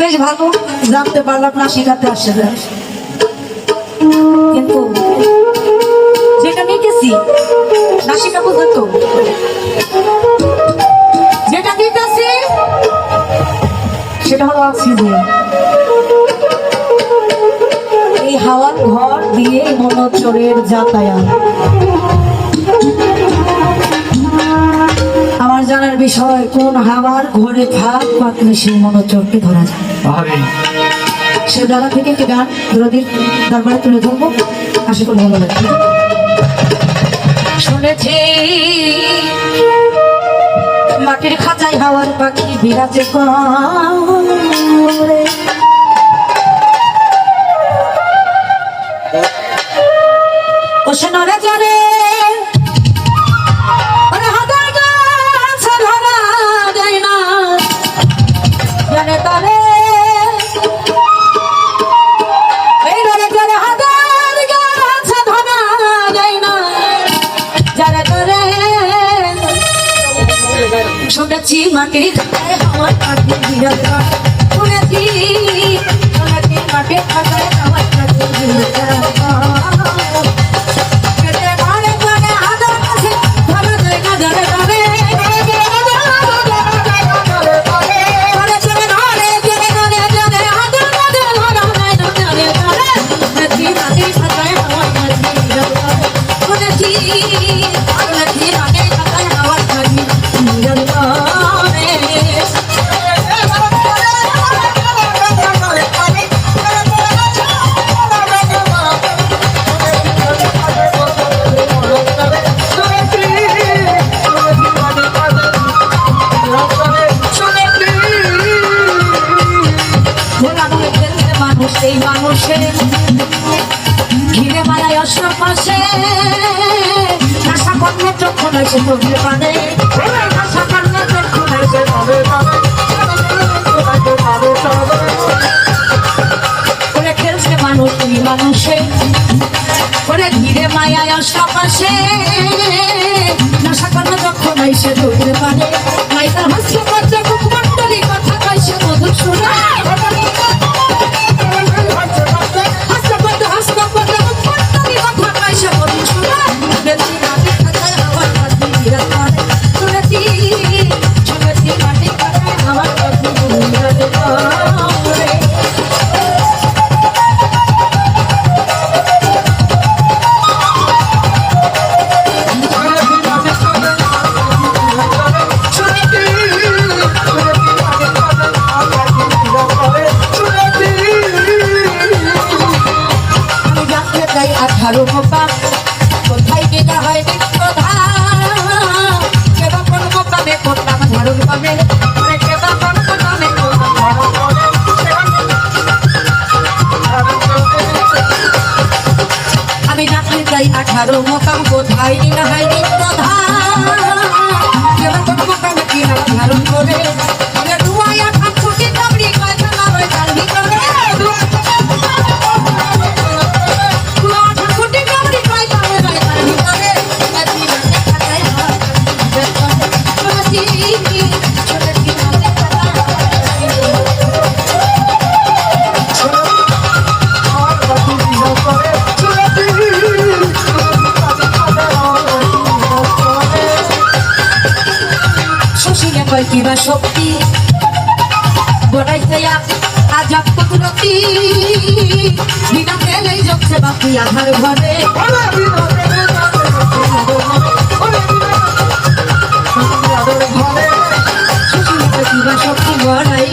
বেশ ভালো, জানতে পারলাম না শিখাতে আসছে না। কিন্তু যেটা নিতেছি না শিখা পর্যন্ত যেটা নিতেছি, সেটা হলো অক্সিজেন এই হাওয়ার ঘর দিয়ে মনোচরের যাতায়াত। জানার বিষয় কোন হাওয়ার ঘরে ফাঁক পাতলে সেই মনোচরকে ধরা যায়। সে দাদা থেকে একটি গান দুদিন তারপরে তুলে ধরবো। আশা করি ভালো লাগবে। শুনেছি মাটির খাঁচায় হাওয়ার পাখি বিরাজে করে। ও সে নরে জানে শুনেছি মাটির খাতায় আমার কাছে করে। শুনেছি মাটির খাতায় আমার কাছে বিরাজ এই মানুষের ঘিরে মালায় অশ্বর পাশে। আশা কন্যা চক্ষু নয়সে তোকে পানে আশা কন্যা চক্ষু নয়সে তবে খেলছে মানুষ এই মানুষে করে ঘিরে মায়ায় অশ্বর পাশে। আশা কন্যা চক্ষু নয়সে তোকে পানে নাই তার হাস্য পাচ্ছে মুখমণ্ডলী কথা কইছে মধুর শোনা আঠারো মোকাম কোথায়? না হয় কিবা শক্তি? বড়াইতে আজাব কুদরতি। বিনা তেলে যাচ্ছে বাকি আধার ঘরে। কিবা শক্তি বড়াই